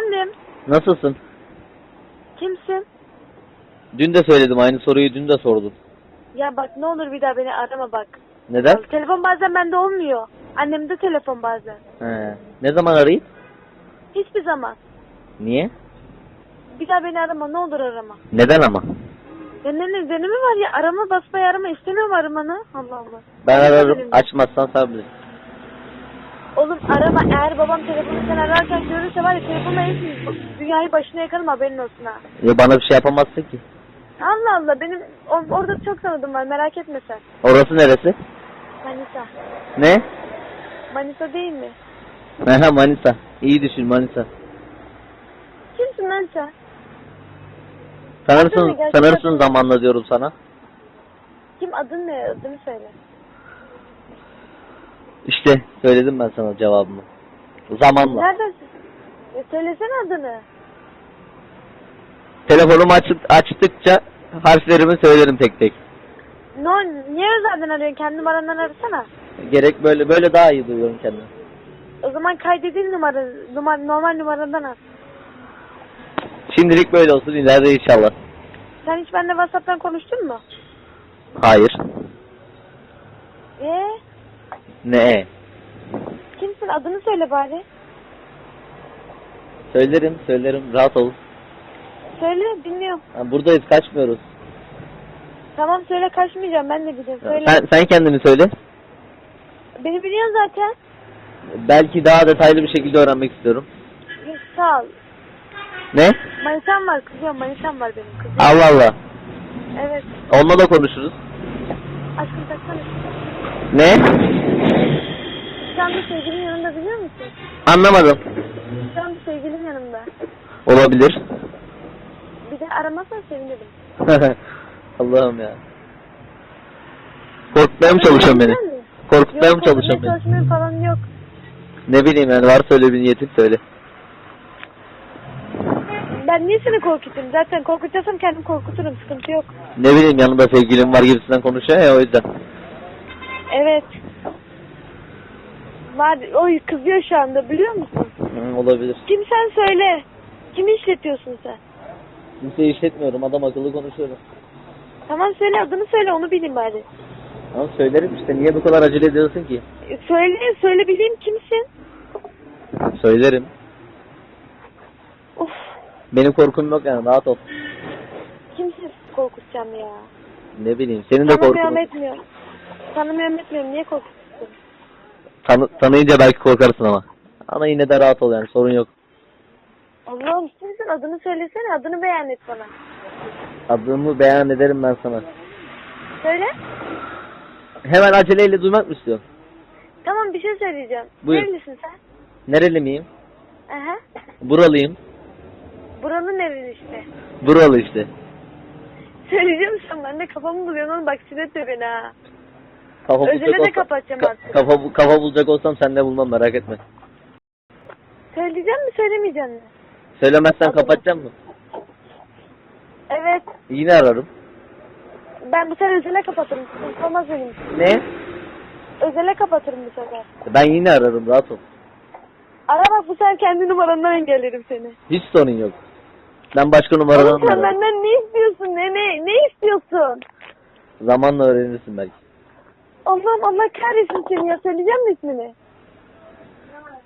Efendim, Nasılsın? kimsin? Dün de söyledim aynı soruyu dün de sordum. Ya bak ne olur bir daha beni arama bak. Neden? Telefon bazen bende olmuyor. Annemde telefon bazen. He. Ne zaman arayayım? Hiçbir zaman. Niye? Bir daha beni arama ne olur arama. Neden ama? Ne nedeni mi var ya arama basmayı arama istemiyorum aramanı. Allah Allah. Ben ararım açmazsan sen bilirsin. Oğlum arama eğer babam telefonu sen ararken görürse var ya telefonla hepimiz dünyayı başına yakarım haberin olsun ha. Ya bana bir şey yapamazsın ki. Allah Allah benim o- orada çok tanıdım var merak etme sen. Orası neresi? Manisa. Ne? Manisa değil mi? Aha Manisa. İyi düşün Manisa. Kimsin lan sen? Sanırsın, sanırsın zamanla diyorum sana. Kim adın ne? Adını söyle. İşte söyledim ben sana cevabımı. Zamanla. Neredesin? Ya söylesene adını. Telefonumu açık, açtıkça harflerimi söylerim tek tek. No, niye özelden arıyorsun? Kendi numarandan arasana. Gerek böyle böyle daha iyi duyuyorum kendimi. O zaman kaydedin numara, numara normal numarandan ar. Şimdilik böyle olsun ileride inşallah. Sen hiç benimle WhatsApp'tan konuştun mu? Hayır. Ee, Ne? kimsin? Adını söyle bari. Söylerim söylerim rahat ol. Söyle, dinliyorum. Ha, buradayız kaçmıyoruz. Tamam söyle, kaçmayacağım. Ben de biliyorum. Söyle. Sen, sen kendini söyle. Beni biliyorsun zaten. Belki daha detaylı bir şekilde öğrenmek istiyorum. Yok, Sağ ol. Ne? Manitam var, kızıyorum. Manitam var benim kızım. Allah Allah. Evet. Onunla da konuşuruz. Aşkım taksana. Ne? Şu anda sevgilin yanında biliyor musun? Anlamadım. Şu anda sevgilin yanımda. Olabilir. Bir de aramazsan sevinirim. Allah'ım ya. Korkutmaya mı çalışıyorsun beni? Korkutmaya mı çalışıyorsun beni? çalışmaya falan yok. Ne bileyim yani varsa öyle bir niyetin söyle. Ben niye seni korkutayım? Zaten korkutacaksam kendim korkuturum. Sıkıntı yok. Ne bileyim yanında sevgilim var gibisinden konuşuyor ya o yüzden. Evet. Var, o kızıyor şu anda biliyor musun? Hı, olabilir. Kim sen söyle. Kimi işletiyorsun sen? Kimseyi işletmiyorum adam akıllı konuşuyorum. Tamam söyle adını söyle onu bileyim bari. Ama söylerim işte niye bu kadar acele ediyorsun ki? E, Söyle, söyle bileyim kimsin? Söylerim. Of, Benim korkum yok yani rahat ol. kimsin korkutacağım ya? Ne bileyim senin de Tanımıyorum korkun. etmiyorum. Tanımıyorum etmiyorum. Niye korkutuyorsun? Tanı, tanıyınca belki korkarsın ama. Ama yine de rahat ol yani sorun yok. Allah'ım kimsin? Adını söylesene. Adını beyan et bana. Adımı beyan ederim ben sana. Söyle. Hemen aceleyle duymak mı istiyorsun? Tamam bir şey söyleyeceğim. Buyur. Nerelisin sen? Nereli miyim? Aha. Buralıyım. Buranın neresi işte. Buralı işte. Söyleyeceğim sen ben de kafamı buluyorsun oğlum bak sinirletme beni ha. Kafa Özele bulacak de olsam, kapatacağım ka- artık. kafa, bu- kafa bulacak olsam sen de bulmam merak etme. Söyleyeceğim mi söylemeyeceğim mi? Söylemezsen kapatacağım mı? Evet. Yine ararım. Ben bu sefer özele kapatırım. Benim için. Ne? Özele kapatırım bu sefer. Ben yine ararım rahat ol. Ara bak bu sefer kendi numarandan engellerim seni. Hiç sorun yok. Ben başka numaradan Oğlum sen ararım. benden ne istiyorsun? Ne ne ne istiyorsun? Zamanla öğrenirsin belki. Allah'ım Allah kahretsin seni ya. Söyleyeceğim mi ismini?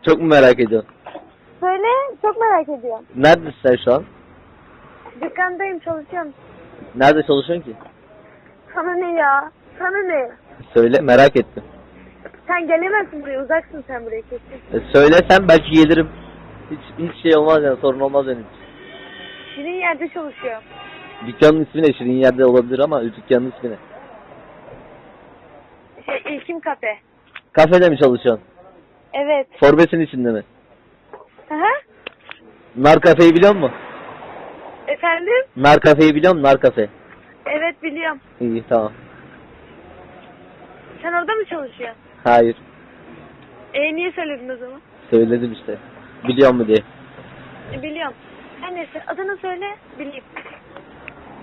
Çok mu merak ediyorsun? Söyle. Çok merak ediyorum. Neredesin sen şu an? Dükkandayım çalışıyorum. Nerede çalışıyorsun ki? Sana ne ya? Sana ne? Söyle merak ettim. Sen gelemezsin buraya. Uzaksın sen buraya kesin. E, söylesen belki gelirim. Hiç, hiç şey olmaz yani sorun olmaz benim için. Şirin yerde çalışıyorum. Dükkanın ismi ne? Şirin yerde olabilir ama dükkanın ismi ne? İlkim Kafe. Kafede mi çalışıyorsun? Evet. Forbesin içinde mi? Aha. Nar kafeyi biliyor musun? Efendim? Nar kafeyi biliyor musun? Nar kafe. Evet biliyorum. İyi tamam. Sen orada mı çalışıyorsun? Hayır. E niye söyledin o zaman? Söyledim işte. Biliyor mu diye. E, biliyorum. Her neyse adını söyle bileyim.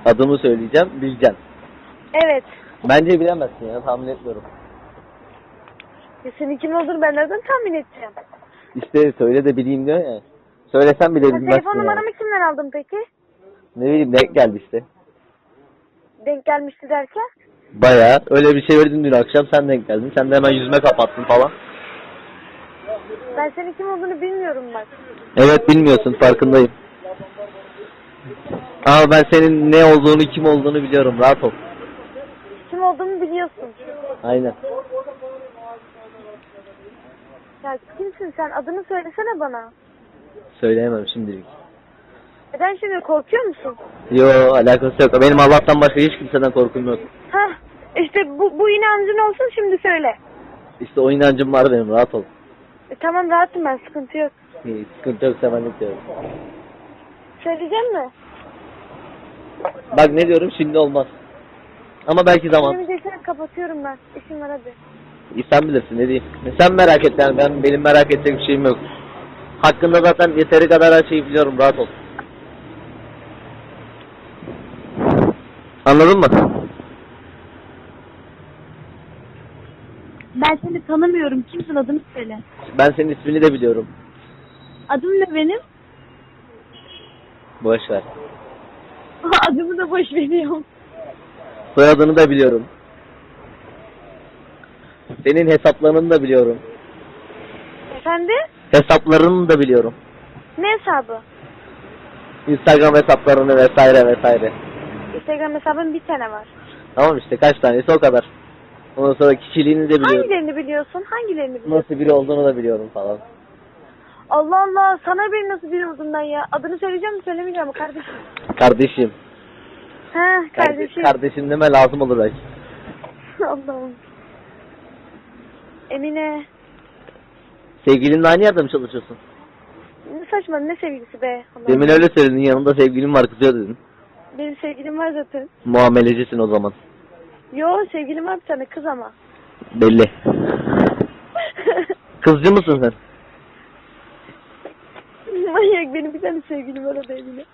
Adımı söyleyeceğim, bileceksin. Evet. Bence bilemezsin ya, tahmin etmiyorum. Ya senin kim olduğunu ben nereden tahmin edeceğim? İşte söyle de bileyim diyor ya. Söylesem bile bilmezsin telefon yani. numaramı kimden aldın peki? Ne bileyim denk geldi işte. Denk gelmişti derken? Bayağı öyle bir şey verdin dün akşam sen denk geldin. Sen de hemen yüzüme kapattın falan. Ben senin kim olduğunu bilmiyorum bak. Evet bilmiyorsun farkındayım. Ama ben senin ne olduğunu kim olduğunu biliyorum rahat ol. Kim olduğumu biliyorsun. Aynen. Ya kimsin sen? Adını söylesene bana. Söyleyemem şimdilik. Neden şimdi korkuyor musun? Yo alakası yok. Benim Allah'tan başka hiç kimseden korkum yok. Hah işte bu, bu inancın olsun şimdi söyle. İşte o inancım var benim rahat ol. E, tamam rahatım ben sıkıntı yok. İyi, sıkıntı yok sevenlik diyorum. Söyleyeceğim mi? Bak ne diyorum şimdi olmaz. Ama belki zaman. Söylemeyeceksen kapatıyorum ben. İşim var hadi. Sen bilirsin ne diyeyim. Sen merak et yani ben benim merak edecek bir şeyim yok. Hakkında zaten yeteri kadar her şeyi biliyorum rahat ol. Anladın mı? Ben seni tanımıyorum. Kimsin adını söyle. Ben senin ismini de biliyorum. Adım ne benim? Boş ver. Adımı da boş veriyorum. Soyadını da biliyorum. Senin hesaplarını da biliyorum. Efendim? Hesaplarını da biliyorum. Ne hesabı? Instagram hesaplarını vesaire vesaire. Instagram hesabım bir tane var. Tamam işte kaç tanesi o kadar. Ondan sonra kişiliğini de biliyorum. Hangilerini biliyorsun? Hangilerini biliyorsun? Nasıl biri olduğunu da biliyorum falan. Allah Allah sana bir nasıl biri olduğundan ya. Adını söyleyeceğim mi söylemeyeceğim mi kardeşim? Kardeşim. Ha kardeşim. Kardeşim deme lazım olur belki. Allah'ım. Emine. Sevgilinle aynı yerde mi çalışıyorsun? Ne saçma ne sevgilisi be. Allah'ım. Demin öyle söyledin yanında sevgilin var kızıyor dedin. Benim sevgilim var zaten. Muamelecisin o zaman. Yo sevgilim var bir tane kız ama. Belli. Kızcı mısın sen? Manyak benim bir tane sevgilim var o da Emine.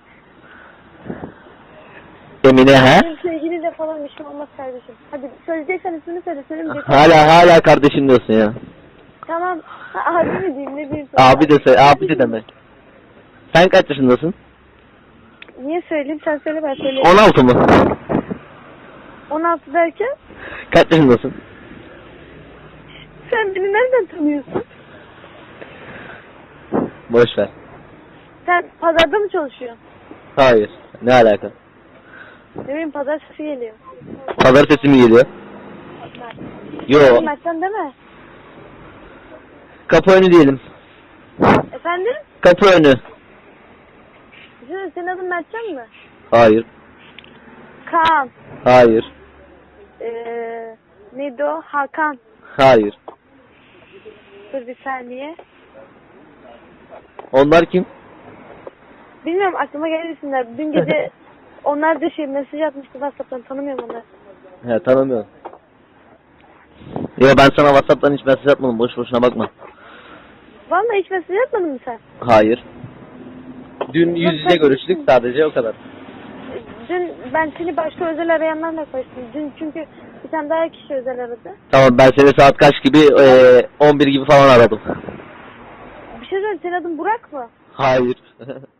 Emine ha? Benim sevgiliyle falan işim olmaz kardeşim. Hadi söyleyeceksen ismini söyle söylemeyeceksen. Hala hala kardeşim diyorsun ya. Tamam. Ha, abi mi diyeyim ne diyeyim Abi de söyle, abi de demek. Sen kaç yaşındasın? Niye söyleyeyim sen söyle ben söyleyeyim. 16 mı? 16 derken Kaç yaşındasın? sen beni nereden tanıyorsun? Boş ver. Sen pazarda mı çalışıyorsun? Hayır. Ne alaka? Ne bileyim pazar sesi geliyor. Pazar sesi mi geliyor? Yo. Mert'ten deme. Kapı önü diyelim. Efendim? Kapı önü. Senin, senin adın Mertcan mı? Hayır. Kaan. Hayır. Ee, neydi o? Hakan. Hayır. Dur bir saniye. Onlar kim? Bilmiyorum aklıma geldi isimler. Dün gece onlar da şey mesaj atmıştı WhatsApp'tan tanımıyorum onları. He tanımıyorum. Yo ben sana Whatsapp'tan hiç mesaj atmadım. Boş boşuna bakma. Vallahi hiç mesaj atmadın mı sen? Hayır. Dün yüz yüze görüştük sadece o kadar. Dün ben seni başka özel arayanlarla konuştum. Dün çünkü bir tane daha kişi özel aradı. Tamam ben seni saat kaç gibi? Ee, 11 gibi falan aradım. Bir şey söyleyeyim senin adın Burak mı? Hayır.